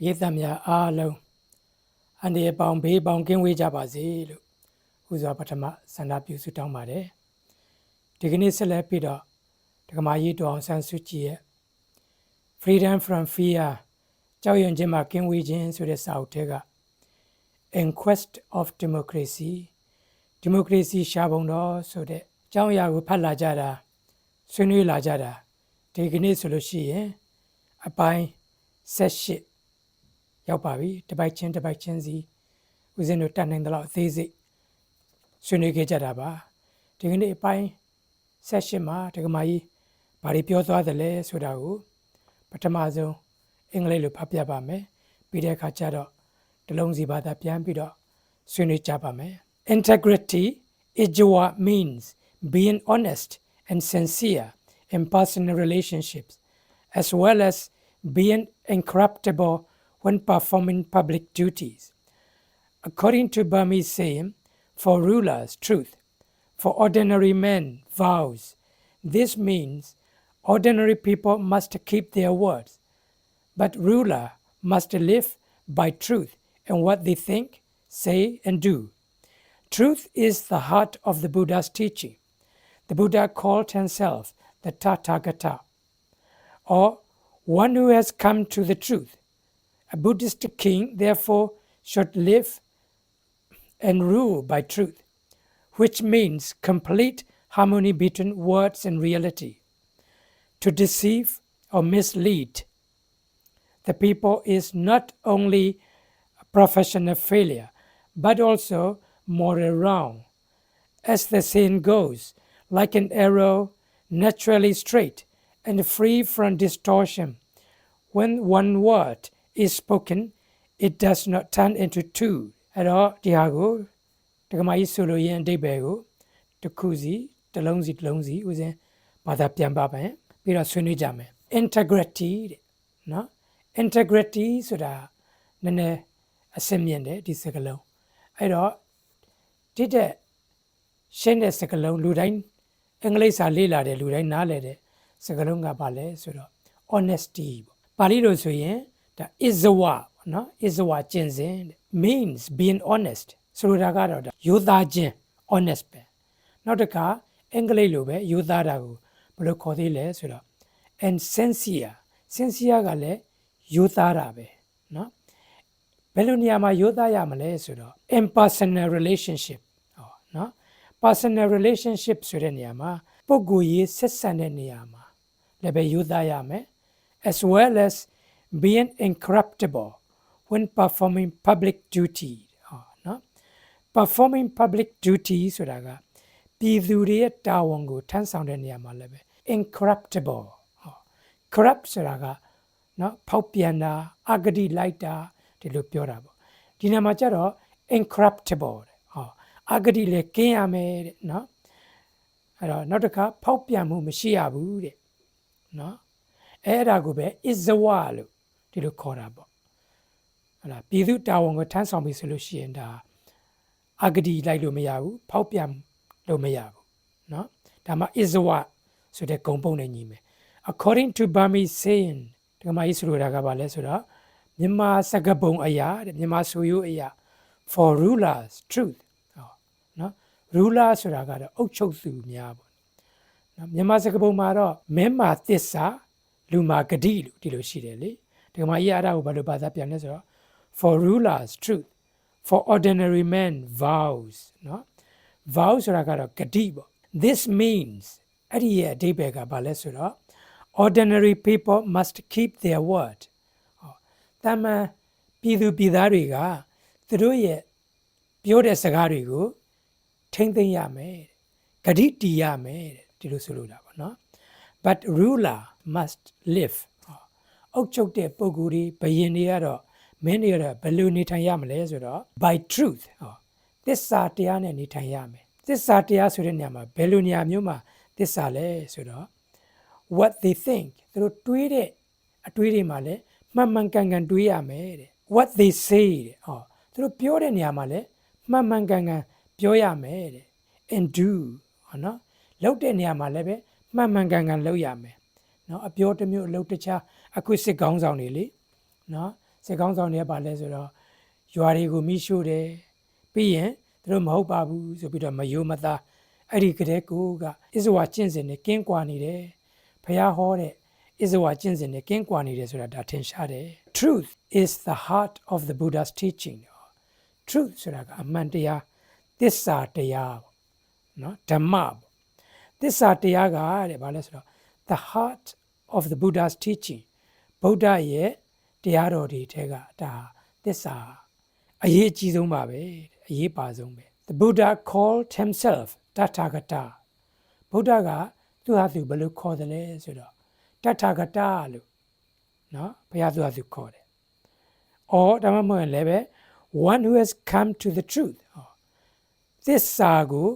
ပြည်သက်များအားလုံးအန္တရာယ်ပေါင်းဘေးပေါင်းကင်းဝေးကြပါစေလို့ဥစွာပထမဆန္ဒပြုဆုတောင်းပါတယ်ဒီကနေ့ဆက်လက်ပြီးတော့ဒကမာကြီးတော်အောင်ဆန်းစုကြည်ရဲ့ Freedom from Fear ကြောက်ရွံ့ခြင်းမှကင်းဝေးခြင်းဆိုတဲ့စာအုပ်ထဲက In Quest of Democracy Democracy ရှားပုံတော်ဆိုတဲ့အကြောင်းအရာကိုဖတ်လာကြတာဆွေးနွေးလာကြတာဒီကနေ့ဆိုလို့ရှိရင်အပိုင်း78 ရောက်ပါပြီတစ်ပိုက်ချင်းတစ်ပိုက်ချင်းစီဦးဇင်းတို့တတ်နိုင်တဲ့လောက်အသေးစိတ်ဆွေးနွေးခဲ့ကြတာပါဒီကနေ့အပိုင်း78မှာဒကမာကြီးဘာတွေပြောသွားတယ်လဲဆိုတာကိုပထမဆုံးအင်္ဂလိပ်လိုဖတ်ပြပါမယ်ပြီးတဲ့အခါကျတော့တလုံးစီဘာသာပြန်ပြီးတော့ဆွေးနွေးကြပါမယ် integrity is what means being honest and sincere in personal relationships as well as being incorruptible when performing public duties according to Burmese saying, for rulers, truth, for ordinary men, vows. This means ordinary people must keep their words, but ruler must live by truth in what they think, say, and do. Truth is the heart of the Buddha's teaching. The Buddha called himself the Tathagata, or one who has come to the truth. A Buddhist king, therefore, should live and rule by truth, which means complete harmony between words and reality. To deceive or mislead the people is not only a professional failure, but also moral wrong. As the saying goes, like an arrow, naturally straight and free from distortion. When one word is spoken, it does not turn into two. အဲ့တော့ဒီဟာကိုဒကမာကြီးဆိုလိုရင်အဓိပ္ပာယ်ကိုတစ်ခုစီတစ်လုံးစီတစ်လုံးစီဥစဉ်ဘာသာပြန်ပါမယ်ပြီးတော့ဆွေးနွေးကြမယ် integrity တဲ့နော် integrity ဆိုတာနည်းနည်းအစင်မြင့်တယ်ဒီစကားလုံးအဲ့တော့တိတဲ့ရှင်းတဲ့စကားလုံးလူတိုင်းအင်္ဂလိပ်စာလေ့လာတဲ့လူတိုင်းနားလည်တဲ့စကားလုံးကဘာလဲဆိုတော့ honesty ပေါ့ပါဠိလိုဆိုရင် ဒါ is a wa နော် is a wa ကျင့်စဉ်တဲ့ means being honest ဆိုလိုတာကတော့ဒါရိုးသားခြင်း honest ပဲနောက်တစ်ခါအင်္ဂလိပ်လိုပဲရိုးသားတာကိုဘယ်လိုခေါ်သေးလဲဆိုတော့ and sincere sincere ကလည်းရိုးသားတာပဲနော်ဘယ်လိုနေရာမှာရိုးသားရမလဲဆိုတော့ impersonal relationship ဟောနော် personal relationship ဆိုတဲ့နေရာမှာပုဂ္ဂိုလ်ရေးဆက်ဆံတဲ့နေရာမှာလည်းပဲရိုးသားရမယ် as well as being incorruptible when performing public duty ဟောနော် performing public duty ဆိုတာကပြည်သူတွေရဲ့တာဝန်ကိုထမ်းဆောင်တဲ့နေရာမှာလည်းပဲ incorruptible ဟော corrupt ဆိုတာကနော်ဖောက်ပြန်တာအဂတိလိုက်တာဒီလိုပြောတာပေါ့ဒီနေရာမှာကျတော့ incorruptible တဲ့ဟောအဂတိလည်းကင်းရမယ်တဲ့နော်အဲ့တော့နောက်တစ်ခါဖောက်ပြန်မှုမရှိရဘူးတဲ့နော်အဲ့ဒါကိုပဲ is a wa လို့ ဒီလိုခေါ်တာပေါ့ဟုတ်လားပြည်သူတာဝန်ကိုထမ်းဆောင်ပြီဆိုလို့ရှိရင်ဒါအဂတိလိုက်လို့မရဘူးဖောက်ပြန်လို့မရဘူးเนาะဒါမှ is a wa ဆိုတဲ့ဂုံပုံနဲ့ညီမယ် according to Burmese saying ဒီမှာရေးဆိုလိုတာကဘာလဲဆိုတော့မြန်မာစကားပုံအရာတဲ့မြန်မာဆိုရိုးအရာ for rulers truth ဟောเนาะ ruler ဆိုတာကတော့အုပ်ချုပ်သူများပေါ့နော်မြန်မာစကားပုံမှာတော့မင်းမာသစ္စာလူမာဂတိလို့ဒီလိုရှိတယ်လေ ဒီမှာရေးအရာကိုဘာလို့ဘာသာပြန်လဲဆိုတော့ for rulers truth for ordinary men vows เนาะ vows ဆိုတာကတော့ဂတိပေါ့ this means အဲ့ဒီရဲ့အဓိပ္ပာယ်ကဘာလဲဆိုတော့ ordinary people must keep their word ဟောတမန်ပြည်သူပြည်သားတွေကသူတို့ရဲ့ပြောတဲ့စကားတွေကိုထိမ့်သိမ်းရမယ်တဲ့ဂတိတည်ရမယ်တဲ့ဒီလိုဆိုလိုတာပေါ့နော် but ruler must live ဟော အုပ်ချုပ်တဲ့ပုဂ္ဂိုလ်တွေဘယင်တွေကတော့မင်းတွေကတော့ဘယ်လိုနေထိုင်ရမလဲဆိုတော့ by truth ဟောသစ္စာတရားနဲ့နေထိုင်ရမယ်သစ္စာတရားဆိုတဲ့နေရာမှာဘယ်လိုနေရာမျိုးမှာသစ္စာလဲဆိုတော့ what they think သူတို့တွေးတဲ့အတွေးတွေမှာလည်းမှန်မှန်ကန်ကန်တွေးရမယ်တဲ့ what they say တဲ့ဟောသူတို့ပြောတဲ့နေရာမှာလည်းမှန်မှန်ကန်ကန်ပြောရမယ်တဲ့ and do ဟောနော်လုပ်တဲ့နေရာမှာလည်းပဲမှန်မှန်ကန်ကန်လုပ်ရမယ် နော်အပြောတစ်မျိုးအလုပ်တစ်ခြားအခုစစ်ကောင်းဆောင်တွေလေနော်စိတ်ကောင်းဆောင်တွေကပါလဲဆိုတော့ရွာတွေကိုမိရှို့တယ်ပြီးရင်သူတို့မဟုတ်ပါဘူးဆိုပြီးတော့မယိုမသားအဲ့ဒီကတဲ့ကိုကအစ္စဝါကျင့်စဉ်နဲ့ကင်းကွာနေတယ်ဖះဟောတဲ့အစ္စဝါကျင့်စဉ်နဲ့ကင်းကွာနေတယ်ဆိုတာဒါထင်ရှားတယ် truth is the heart of the buddha's teaching truth ဆိုတာကအမှန်တရားသစ္စာတရားပေါ့နော်ဓမ္မပေါ့သစ္စာတရားကတဲ့ဘာလဲဆိုတော့ the heart of the buddha's teaching ဗုဒ္ဓရဲ့တရားတော်တွေထဲကဒါသစ္စာအရေးအကြီးဆုံးပါပဲအရေးပါဆုံးပဲ the buddha called himself tathagata ဗုဒ္ဓကသူဟာသူဘယ်လိုခေါ်တယ်လဲဆိုတော့ tathagata လို့နော်ဘုရားသူဟာသူခေါ်တယ်။ or ဒါမှမဟုတ်ရင်လည်းပဲ one who has come to the truth ဟောသစ္စာကို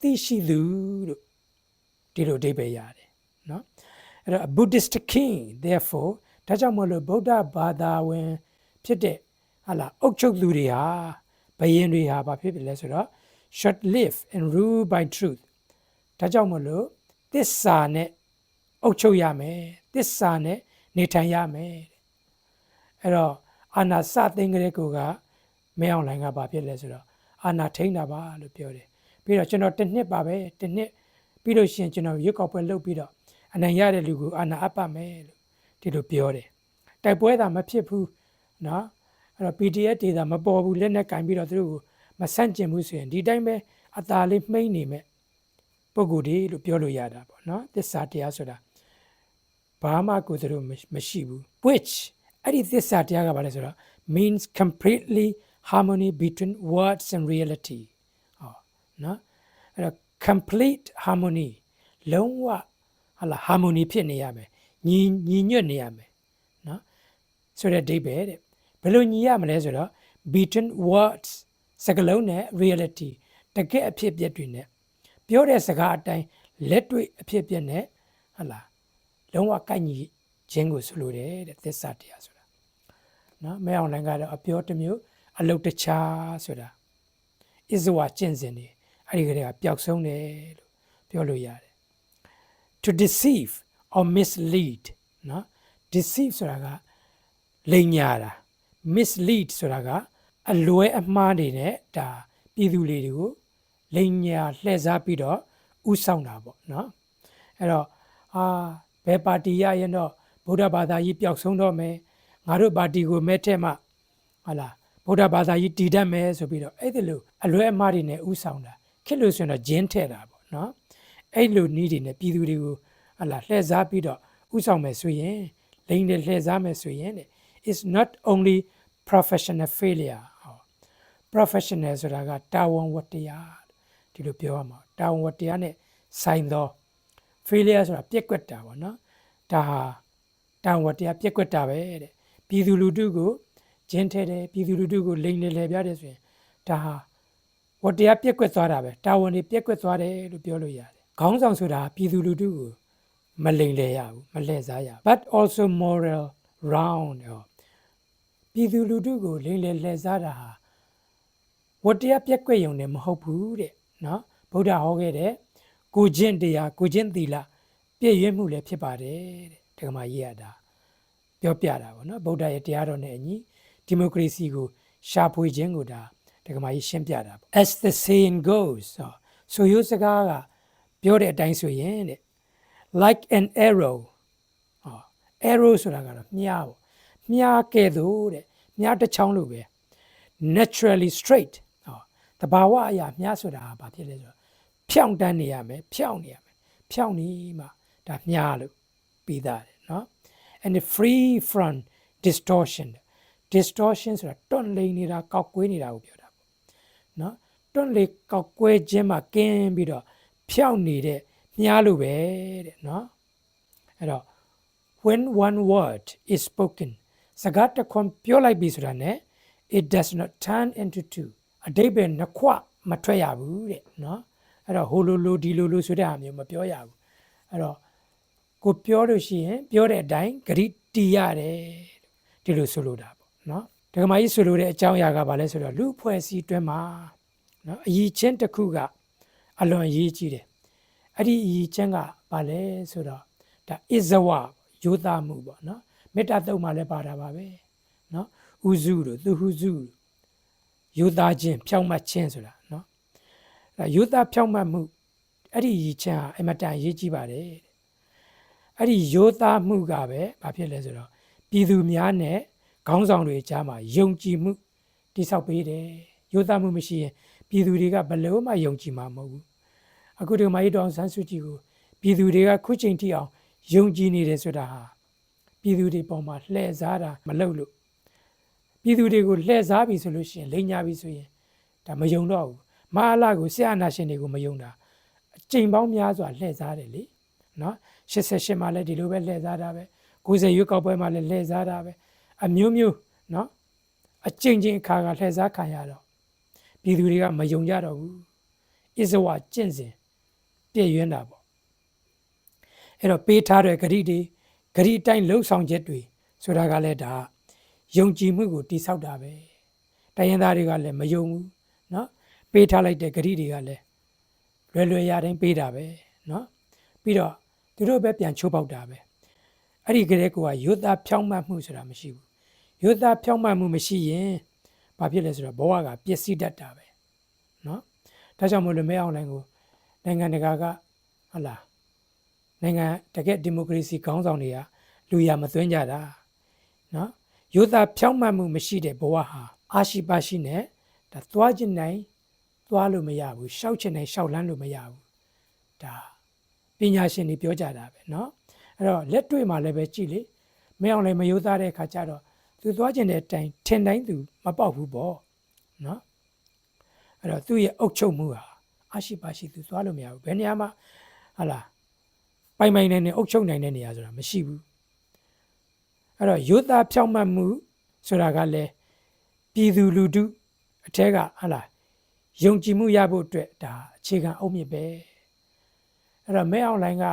သိရှိသူလို့ဒီလိုအဓိပ္ပာယ်ရတယ် နော်အဲ့တော့ a buddhist king therefore ဒါကြောင့်မလို့ဗုဒ္ဓဘာသာဝင်ဖြစ်တဲ့ဟာလာအုတ်ချုပ်သူတွေဟာဘယင်တွေဟာဘာဖြစ်ဖြစ်လဲဆိုတော့ should live and rule by truth ဒါကြောင့်မလို့သစ္စာနဲ့အုတ်ချုပ်ရမယ်သစ္စာနဲ့နေထိုင်ရမယ်အဲ့တော့အာနာစသိင်္ဂရေကိုကမဲအောင်လိုင်းကဘာဖြစ်လဲဆိုတော့အာနာထိန်းတာပါလို့ပြောတယ်ပြီးတော့ကျွန်တော်တစ်နှစ်ပါပဲတစ်နှစ်ပြီးလို့ရှိရင်ကျွန်တော်ရွက်ကောက်ပွဲလုပ်ပြီးတော့ အနိုင်ရတဲ့လူကိုအာနာအပ်ပါမယ်လို့ဒီလိုပြောတယ်တိုက်ပွဲသာမဖြစ်ဘူးเนาะအဲ့တော့ PDF ဒေတာမပေါ်ဘူးလက်နဲ့ကင်ပြီးတော့သူတို့ကိုမဆန့်ကျင်ဘူးဆိုရင်ဒီတိုင်းပဲအသာလေးမှိမ့်နေမဲ့ပုံကိုယ်ဒီလို့ပြောလို့ရတာပေါ့เนาะသစ္စာတရားဆိုတာဘာမှကိုယ်သူတို့မရှိဘူး which အဲ့ဒီသစ္စာတရားကဘာလဲဆိုတော့ means completely harmony between words and reality ဟောနော်အဲ့တော့ complete harmony လုံးဝ ဟာလာ harmony ဖြစ်နေရမယ်ညီညီညွတ်နေရမယ်နော်ဆိုတဲ့ဒိဗေတဲ့ဘယ်လိုညီရမလဲဆိုတော့ between words စကားလုံးနဲ့ reality တကယ်အဖြစ်အပျက်တွေနဲ့ပြောတဲ့စကားအတိုင်းလက်တွေ့အဖြစ်အပျက်နဲ့ဟာလာလုံးဝကိုက်ညီခြင်းကိုဆိုလိုတယ်တဲ့သစ္စာတရားဆိုတာနော်မဲအောင်လိုင်းကတော့အပြောတစ်မျိုးအလုတ်တခြားဆိုတာဣဇဝကျင့်စဉ်နေအဲ့ဒီကလေးကပျောက်ဆုံးတယ်လို့ပြောလို့ရတယ် to deceive or mislead နော် deceive ဆိုတာကလိမ်ညာတာ mislead ဆိုတာကအလွဲအမှားတွေနဲ့ဒါပြည်သူလေးတွေကိုလိမ်ညာလှည့်စားပြီးတော့ဥဆောင်တာပေါ့နော်အဲ့တော့အာဘယ်ပါတီရရင်တော့ဗုဒ္ဓဘာသာကြီးပျောက်ဆုံးတော့မယ်ငါတို့ပါတီကိုမဲထက်မှဟာလားဗုဒ္ဓဘာသာကြီးတည်တတ်မယ်ဆိုပြီးတော့အဲ့ဒီလိုအလွဲအမှားတွေနဲ့ဥဆောင်တာခက်လို့ဆိုရင်တော့ဂျင်းထဲ့တာပေါ့နော် အဲ့လိုနီးတွေနဲ့ပြည်သူတွေကိုဟာလားလှည့်စားပြီးတော့ဥဆောင်မယ်ဆိုရင်လိမ့်တယ်လှည့်စားမယ်ဆိုရင် is not only professional failure ဟော professional ဆိုတာကတာဝန်ဝတ္တရားဒီလိုပြောရမှာတာဝန်ဝတ္တရားနဲ့ဆိုင်သော failure ဆိုတာပြက်ကွက်တာပေါ့နော်ဒါဟာတာဝန်ဝတ္တရားပြက်ကွက်တာပဲတဲ့ပြည်သူလူထုကိုဂျင်းထဲတယ်ပြည်သူလူထုကိုလိန်လေလေပြတယ်ဆိုရင်ဒါဟာဝတ္တရားပြက်ကွက်သွားတာပဲတာဝန်တွေပြက်ကွက်သွားတယ်လို့ပြောလို့ရတယ် ခေါင်းဆောင်ဆိုတာပြည်သူလူထုကိုမလိန်လေရဘူးမလှည့်စားရ but also moral round ဟောပြည်သူလူထုကိုလိန်လေလှည့်စားတာဟာဝတ္တရားပြက်ကွက်ရုံနဲ့မဟုတ်ဘူးတဲ့နော်ဗုဒ္ဓဟောခဲ့တဲ့ကိုကျင့်တရားကိုကျင့်သီလပြည့်ရွတ်မှုလည်းဖြစ်ပါတယ်တဲ့ဒကမာရေးရတာပြောပြတာပေါ့နော်ဗုဒ္ဓရဲ့တရားတော်နဲ့အညီဒီမိုကရေစီကိုရှာဖွေခြင်းကိုဒါဒကမာကြီးရှင်းပြတာပေါ့ as the saying goes ဆိုရိုးစကားက ပြောတဲ့အတိုင်းဆိုရင်တဲ့ like an arrow ဟော arrow ဆိုတာကတော့မြားပေါ့မြားကဲ့သို့တဲ့မြားတစ်ချောင်းလိုပဲ naturally straight ဟောတဘာဝအရာမြားဆိုတာဘာဖြစ်လဲဆိုတော့ဖြောင့်တန်းနေရမယ်ဖြောင့်နေရမယ်ဖြောင့်နေမှဒါမြားလို့ပြီးသားတယ်နော် and free from distortion distortion ဆိုတာတွန့်လိန်နေတာကောက်ကွေးနေတာကိုပြောတာပေါ့နော်တွန့်လေကောက်ကွဲခြင်းမှာကင်းပြီးတော့ ဖြောင့်နေတဲ့မြားလိုပဲတဲ့နော်အဲ့တော့ when one word is spoken စကားတစ်ခွန်းပြောလိုက်ပြီဆိုတာ ਨੇ it does not turn into two အတိတ်ပဲနှစ်ခွမထွက်ရဘူးတဲ့နော်အဲ့တော့ဟိုလိုလိုဒီလိုလိုဆိုတဲ့ဟာမျိုးမပြောရဘူးအဲ့တော့ကိုပြောလို့ရှိရင်ပြောတဲ့အတိုင်းဂရိတီရတယ်ဒီလိုဆိုလိုတာပေါ့နော်ဒကမာကြီးဆိုလိုတဲ့အကြောင်းအရာကဘာလဲဆိုတော့လူဖွဲ့စည်းတွင်းမှာနော်အည်ချင်းတစ်ခုက အလွန်အရေးကြီးတယ်အဲ့ဒီအည်ချင်းကဘာလဲဆိုတော့ဒါအစ္စဝယိုသားမှုပေါ့နော်မေတ္တာတုံးမှလည်းပါတာပါပဲနော်ဥစုတို့သူဟုစုတို့ယူသားချင်းဖြောင့်မတ်ခြင်းဆိုတာနော်အဲယူသားဖြောင့်မတ်မှုအဲ့ဒီရည်ချမ်းဟာအင်မတန်အရေးကြီးပါတယ်တဲ့အဲ့ဒီယူသားမှုကပဲဘာဖြစ်လဲဆိုတော့ပြည်သူများနဲ့ခေါင်းဆောင်တွေကြားမှာယုံကြည်မှုတိဆောက်ပေးတယ်ယူသားမှုမရှိရင် ပြည်သူတွေကဘယ်လို့မှယုံကြည်မှာမဟုတ်ဘူးအခုဒီမာရီတောင်ဆန်းစုကြည်ကိုပြည်သူတွေကခုချိန်ထိအောင်ယုံကြည်နေတယ်ဆိုတာဟာပြည်သူတွေပေါ်မှာလှည့်စားတာမလုပ်လို့ပြည်သူတွေကိုလှည့်စားပြီဆိုလို့ရှိရင်လိန်ညာပြီဆိုရင်ဒါမယုံတော့ဘူးမဟာလာကိုဆရာနာရှင်တွေကိုမယုံတာအချိန်ပေါင်းများစွာလှည့်စားတယ်လေနော်88မှာလည်းဒီလိုပဲလှည့်စားတာပဲ90ရွေးကောက်ပွဲမှာလည်းလှည့်စားတာပဲအမျိုးမျိုးနော်အချိန်ချင်းအခါကလှည့်စားခံရတော့ ပြည်သူတွေကမယုံကြတော့ဘူးအစ္စဝါကျင့်စဉ်ပြည့်ရွံ့တာပေါ့အဲ့တော့ပေးထားတဲ့ဂရိတွေဂရိအတိုင်းလှုပ်ဆောင်ချက်တွေဆိုတာကလည်းဒါယုံကြည်မှုကိုတိဆောက်တာပဲတိုင်းရင်းသားတွေကလည်းမယုံဘူးเนาะပေးထားလိုက်တဲ့ဂရိတွေကလည်းလွယ်လွယ်ရတိုင်းပေးတာပဲเนาะပြီးတော့သူတို့ပဲပြန်ချိုးပေါက်တာပဲအဲ့ဒီကလေးကရွတ်သားဖြောင်းမှတ်မှုဆိုတာမရှိဘူးရွတ်သားဖြောင်းမှတ်မှုမရှိရင် ဘာဖြစ်လဲဆိုတော့ဘဝကပျက်စီးတတ်တာပဲเนาะဒါကြောင့်မို့လို့မဲအောင်လိုင်းကိုနိုင်ငံတကာကဟလာနိုင်ငံတကယ်ဒီမိုကရေစီခေါင်းဆောင်တွေကလူရမသွင်းကြတာเนาะယိုသားဖြောင်းမှတ်မှုမရှိတဲ့ဘဝဟာအာရှိပါရှိနဲ့ဒါသွားခြင်းနိုင်သွားလို့မရဘူးရှောက်ခြင်းနိုင်ရှောက်လန်းလို့မရဘူးဒါပညာရှင်တွေပြောကြတာပဲเนาะအဲ့တော့လက်တွေ့မှာလည်းပဲကြည့်လေမအောင်လည်းမယိုသားတဲ့အခါကျတော့ သူသွားကျင်တဲ့အတိုင်းထင်တိုင်းသူမပေါက်ဘူးပေါ့နော်အဲ့တော့သူ့ရဲ့အုတ်ချုပ်မှုဟာအရှိပါရှိသူသွားလို့မရဘူးဘယ်နေရာမှာဟာလားပိုင်ပိုင်နိုင်နေအုတ်ချုပ်နိုင်တဲ့နေရာဆိုတာမရှိဘူးအဲ့တော့ယောသားဖြောင့်မတ်မှုဆိုတာကလည်းပြည်သူလူထုအထက်ကဟာလားယုံကြည်မှုရဖို့အတွက်ဒါအခြေခံအုတ်မြစ်ပဲအဲ့တော့မဲအောင်လိုင်းက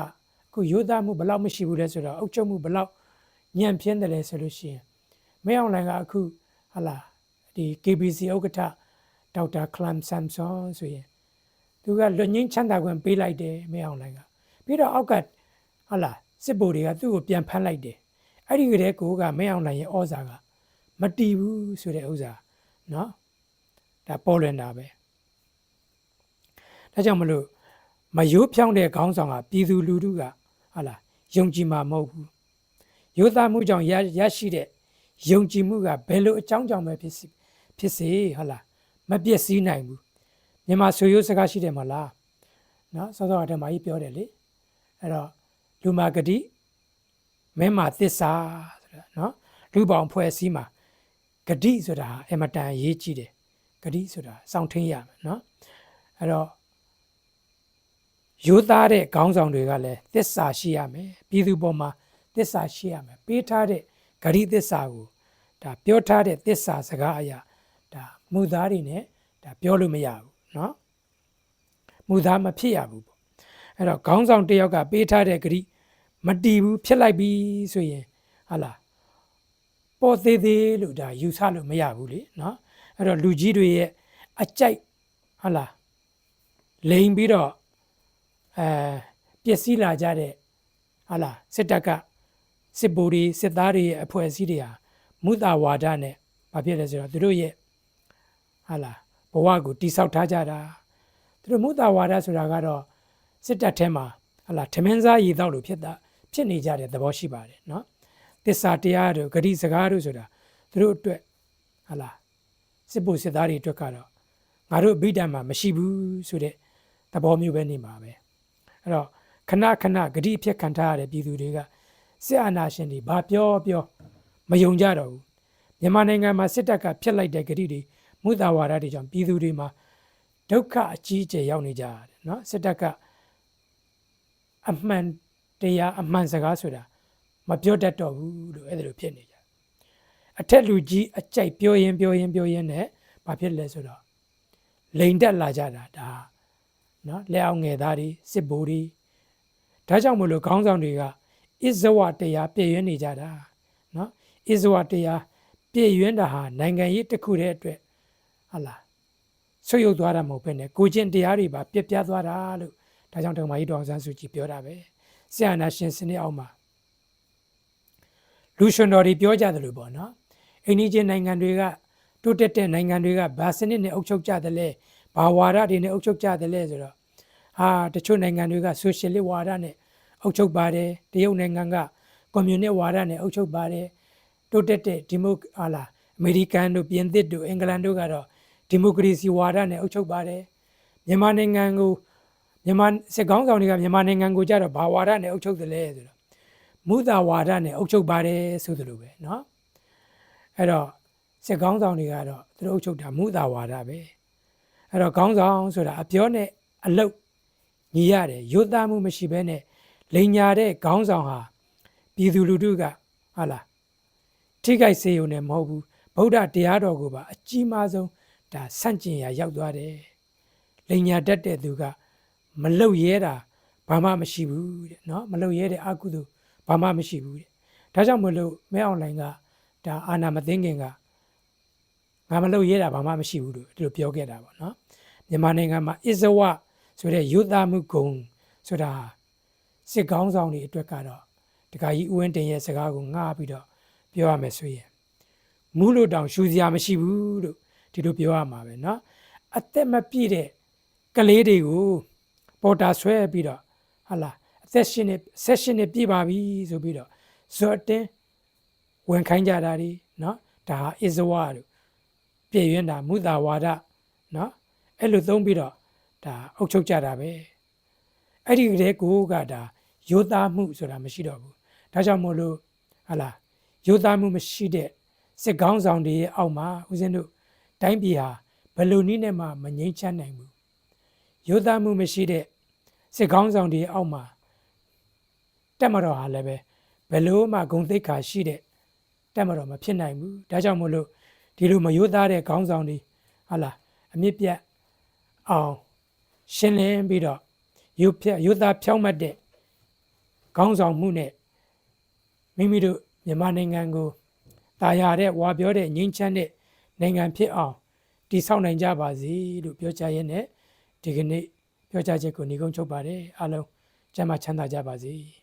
အခုယောသားမှုဘလောက်မရှိဘူးလဲဆိုတော့အုတ်ချုပ်မှုဘလောက်ညံ့ဖျင်းတယ်လဲဆိုလို့ရှိရင် မဲအွန်လိုင်းကအခုဟာလားဒီ KBC ဥက္ကဋ္ဌဒေါက်တာကလမ်ဆမ်ဆွန်ဆိုရင်သူကလွတ်ငင်းချမ်းသာခွင့်ပေးလိုက်တယ်မဲအွန်လိုင်းကပြီးတော့အောက်ကဟာလားစစ်ဗိုလ်တွေကသူ့ကိုပြန်ဖမ်းလိုက်တယ်အဲ့ဒီကလေးကိုကမဲအောင်နိုင်ရဲ့ဩဇာကမတီးဘူးဆိုတဲ့ဥစ္စာเนาะဒါပေါ်လွင်တာပဲဒါကြောင့်မလို့မယိုးဖြောင်းတဲ့ခေါင်းဆောင်ကပြည်သူလူထုကဟာလားယုံကြည်မှာမဟုတ်ဘူးရိုးသားမှုကြောင့်ရရရှိတဲ့ ယုံကြည်မှုကဘယ်လိုအကြောင်းကြောင့်ပဲဖြစ်စီဖြစ်စေဟုတ်လားမပြည့်စည်နိုင်ဘူးမြန်မာဆွေရိုးစကားရှိတယ်မလားနော်စောစောအဓမ္မကြီးပြောတယ်လေအဲ့တော့လူမာဂတိမဲမာသစ္စာဆိုတာနော်လူပေါင်းဖွဲ့စည်းမှာဂတိဆိုတာအမတန်အရေးကြီးတယ်ဂတိဆိုတာစောင့်ထင်းရမယ်နော်အဲ့တော့ရိုးသားတဲ့ခေါင်းဆောင်တွေကလည်းသစ္စာရှိရမယ်ပြည်သူပေါ်မှာသစ္စာရှိရမယ်ပေးထားတဲ့ ဂတိသစ္စာကိုဒါပြောထားတဲ့သစ္စာစကားအရာဒါမူသားတွေနဲ့ဒါပြောလို့မရဘူးเนาะမူသားမဖြစ်ရဘူးပေါ့အဲ့တော့ခေါင်းဆောင်တစ်ယောက်ကပေးထားတဲ့ဂတိမတီးဘူးဖြစ်လိုက်ပြီဆိုရင်ဟာလားပေါ်သေးသေးလို့ဒါယူဆလို့မရဘူးလေနော်အဲ့တော့လူကြီးတွေရဲ့အကြိုက်ဟာလားလိန်ပြီးတော့အဲပျက်စီးလာကြတဲ့ဟာလားစစ်တပ်က စစ်ဗိုလ်တွေစစ်သားတွေရဲ့အဖွဲ့အစည်းတွေဟာမုသာဝါဒနဲ့ဘာဖြစ်လဲဆိုတော့သူတို့ရဲ့ဟာလားဘဝကိုတိဆောက်ထားကြတာသူတို့မုသာဝါဒဆိုတာကတော့စစ်တပ်ထဲမှာဟာလားထမင်းစားရည်တော့လို့ဖြစ်တာဖြစ်နေကြတဲ့သဘောရှိပါတယ်နော်သစ္စာတရားတို့ဂတိစကားတို့ဆိုတာသူတို့အတွက်ဟာလားစစ်ဖို့စစ်သားတွေအတွက်ကတော့ငါတို့ဗိဒ္ဓမှာမရှိဘူးဆိုတဲ့သဘောမျိုးပဲနေမှာပဲအဲ့တော့ခဏခဏဂတိအဖြစ်ခံထားရတဲ့ပြည်သူတွေက စစ်အာဏာရှင်တွေဘာပြောပြောမယုံကြတော့ဘူးမြန်မာနိုင်ငံမှာစစ်တပ်ကဖျက်လိုက်တဲ့ဂတိတွေမုသာဝါဒတွေကြောင့်ပြည်သူတွေမှာဒုက္ခအကြီးအကျယ်ရောက်နေကြရတယ်เนาะစစ်တပ်ကအမှန်တရားအမှန်စကားဆိုတာမပြောတတ်တော့ဘူးလို့အဲ့ဒါလိုဖြစ်နေကြအထက်လူကြီးအကြိုက်ပြောရင်ပြောရင်ပြောရင်နဲ့ဘာဖြစ်လဲဆိုတော့လိန်တက်လာကြတာဒါနော်လက်အောင်ငယ်သားတွေစစ်ဘိုးတွေဒါကြောင့်မလို့ခေါင်းဆောင်တွေက အစ္စဝတရားပြည့်ရွံ့နေကြတာနော်အစ္စဝတရားပြည့်ရွံ့တာဟာနိုင်ငံရေးတစ်ခုတည်းအတွက်ဟာလားဆွေးရုပ်သွားတာမဟုတ်ဘဲနဲ့ကိုကျင့်တရားတွေပါပြက်ပြားသွားတာလို့ဒါကြောင့်ဓမ္မကြီးတော်ဆန်းစုကြည်ပြောတာပဲဆရာနာရှင်စနစ်အောက်မှာလူရှင်တော်တွေပြောကြတယ်လို့ပေါ့နော်အိန္ဒိချင်းနိုင်ငံတွေကတိုးတက်တဲ့နိုင်ငံတွေကဘာစနစ်နဲ့အုပ်ချုပ်ကြတယ်လဲဘာဝါဒတွေနဲ့အုပ်ချုပ်ကြတယ်လဲဆိုတော့ဟာတချို့နိုင်ငံတွေကဆိုရှယ်လစ်ဝါဒနဲ့ အုပ်ချုပ်ပါတယ်တရုတ်နိုင်ငံကကွန်မြူနစ်ဝါဒနဲ့အုပ်ချုပ်ပါတယ်တိုးတက်တဲ့ဒီမိုဟာလာအမေရိကန်တို့ပြင်သစ်တို့အင်္ဂလန်တို့ကတော့ဒီမိုကရေစီဝါဒနဲ့အုပ်ချုပ်ပါတယ်မြန်မာနိုင်ငံကိုမြန်မာစစ်ကောင်းဆောင်တွေကမြန်မာနိုင်ငံကိုကြတော့ဘာဝါဒနဲ့အုပ်ချုပ်တယ်လဲဆိုတော့မူတာဝါဒနဲ့အုပ်ချုပ်ပါတယ်ဆိုသလိုပဲเนาะ အဲ့တော့စစ်ကောင်းဆောင်တွေကတော့သူတို့အုပ်ချုပ်တာမူတာဝါဒပဲအဲ့တော့ကောင်းဆောင်ဆိုတာအပြောနဲ့အလုတ်ညီရတယ်ယုတ်သားမှုမရှိဘဲနဲ့ လိန်ညာတဲ့ခေါင်းဆောင်ဟာပြည်သူလူထုကဟာလားထိခိုက်စေုံနဲ့မဟုတ်ဘူးဗုဒ္ဓတရားတော်ကိုပါအကြီးမားဆုံးဒါဆန့်ကျင်ရာရောက်သွားတယ်လိန်ညာတတ်တဲ့သူကမလုတ်ရဲတာဘာမှမရှိဘူးတဲ့เนาะမလုတ်ရဲတဲ့အကုသို့ဘာမှမရှိဘူးတဲ့ဒါကြောင့်မလို့မဲအွန်လိုင်းက ဒါအာနာမသိငင်ကငါမလုပ်ရဲတာဘာမှမရှိဘူးလို့ဒီလိုပြောခဲ့တာပေါ့နော်မြန်မာနိုင်ငံမှာအစ္စဝဆိုတဲ့ယူသားမှုဂုံဆိုတာ စစ်ကောင်းဆောင်တွေအတွက်ကတော့တခါကြီးဦးဝင်းတင်ရဲ့စကားကိုငှားပြီးတော့ပြောရမယ်ဆိုရင်မူးလို့တောင်ရှူစရာမရှိဘူးလို့ဒီလိုပြောရမှာပဲเนาะအသက်မပြည့်တဲ့ကလေးတွေကိုပေါ်တာဆွဲပြီးတော့ဟာလာအသက်ရှင်နေဆက်ရှင်နေပြည့်ပါပြီဆိုပြီးတော့ဇော်တင်း ဝင်ခိုင်းကြတာဒီเนาะဒါဟာအစ္စဝါတို့ပြည့်ရွံ့တာမုသာဝါဒเนาะအဲ့လိုသုံးပြီးတော့ဒါအုပ်ချုပ်ကြတာပဲအဲ့ဒီကလေးကိုကဒါ ယောသားမှုဆိုတာမရှိတော့ဘူးဒါကြောင့်မို့လို့ဟာလာယောသားမှုမရှိတဲ့စစ်ကောင်းဆောင်တွေရဲ့အောက်မှာဦးဇင်းတို့တိုင်းပြည်ဟာဘယ်လိုနည်းနဲ့မှမငြိမ်းချမ်းနိုင်ဘူးယောသားမှုမရှိတဲ့စစ်ကောင်းဆောင်တွေရဲ့အောက်မှာတက်မတော်ဟာလည်းပဲဘယ်လိုမှဂုံသိက္ခာရှိတဲ့တက်မတော်မဖြစ်နိုင်ဘူးဒါကြောင့်မို့လို့ဒီလိုမယိုးသားတဲ့ခေါင်းဆောင်တွေဟာလာအမြင့်ပြတ်အောင်ရှင်းလင်းပြီးတော့ယိုးဖြတ်ယိုးသားဖြောင်းမှတ်တဲ့ ခေါင်းဆောင်မှုနဲ့မိမိတို့မြန်မာနိုင်ငံကိုတာယာတဲ့ဝါပြောတဲ့ငြိမ်းချမ်းတဲ့နိုင်ငံဖြစ်အောင်တည်ဆောက်နိုင်ကြပါစေလို့ပြောကြားရင်းနဲ့ဒီကနေ့ပြောကြားချက်ကိုညီကုန်းချုပ်ပါတယ်အားလုံးကျမ်းမာချမ်းသာကြပါစေ